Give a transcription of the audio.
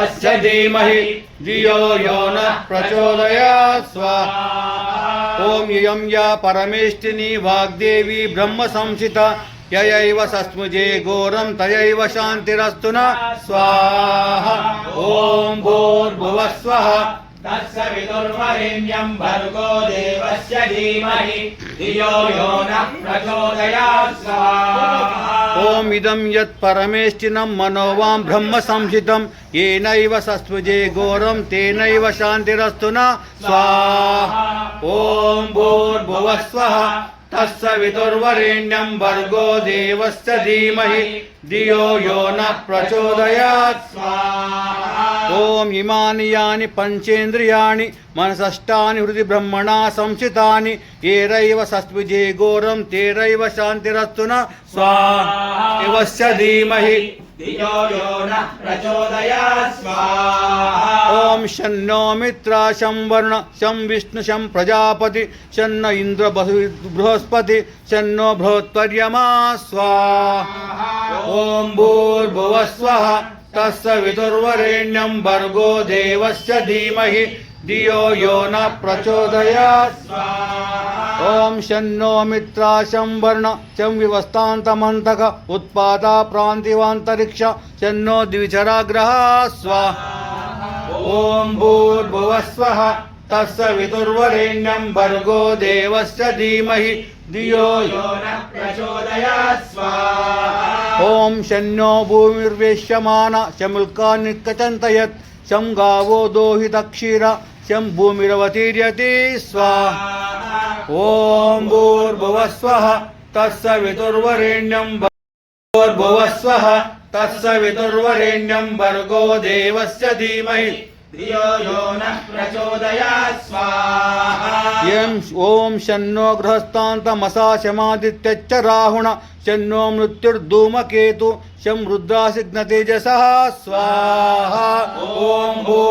देवस्य धीमहि। धियो यो नः प्रचोदयात् स्वाहा ॐ इयं या परमेष्टिनी वाग्देवी ब्रह्मसंसिता। ययैव सस्मुजे घोरं, तयैव शान्तिरस्तु न। स्वाहा। ॐ भूर्भुवस्वः तस्य विदुर्वरेण्यं भर्गो देवस्य धीमहि। धियो यो नः प्रचोदयात् स्वाहा ओम इदम यत् परमेष्टिनं मनोवां ब्रह्म संहितं येनैव सस्वजे घोरम तेन शान्तिरस्तु न। स्वाहा। ॐ भूर्भुवः स्वः। तस्य विदुर्वरेण्यं भर्गो देवस्य धीमहि धियो यो नः प्रचोदयात् स्वाहा ॐ इमानि यानि पञ्चेन्द्रियाणि मनसष्टानि हृदि ब्रह्मणा संसितानि येरैव सस्विजे घोरं तेरैव शान्तिरस्तु न स्वाहा धीमहि धियो यो नः प्रचोदयात् स्वाहा ॐ शन्नो मित्रा शं वर्ण, शं विष्णु, शं प्रजापति, शन्न इन्द्र बृहस्पति- शन्नो बृहत्वर्यमा स्वाहा ॐ भूर्भुवस्वः तस्य विदुर्वरेण्यं भर्गो देवस्य धीमहि, धियो यो न प्रचोदयात्। ॐ शन्नो मित्रा शं वर्ण, शं विवस्तान्तमन्तक उत्पादा, प्रान्तिवान्तरिक्ष, शन्नो द्विचराग्रहा स्वाहा ॐ भूर्भुवस्वः तस्य विदुर्वरेण्यं भर्गो देवस्य धीमहि धियो यो यो नः प्रचोदयात् स्वाहा ॐ शन्नो भूमिर्वेश्यमान शमुल्का निकचन्त यत् शं गावो दोहितक्षीर शं भूमिरवतीर्यति स्वाहा ॐ भूर्भुवस्वः तस्य विदुर्वरेण्यं भूर्भुवस्वः तस्य विदुर्वरेण्यं भर्गो देवस्य धीमहि धियो यो नः प्रचोदयात् स्वाहा यं ॐ शन्नो गृहस्थान्तमसाशमादित्यच्च राहुण शन्नो मृत्युर्धूमकेतु शं रुद्रासिघ्नतेजसः स्वाहा ॐ भूर्भुवस्वः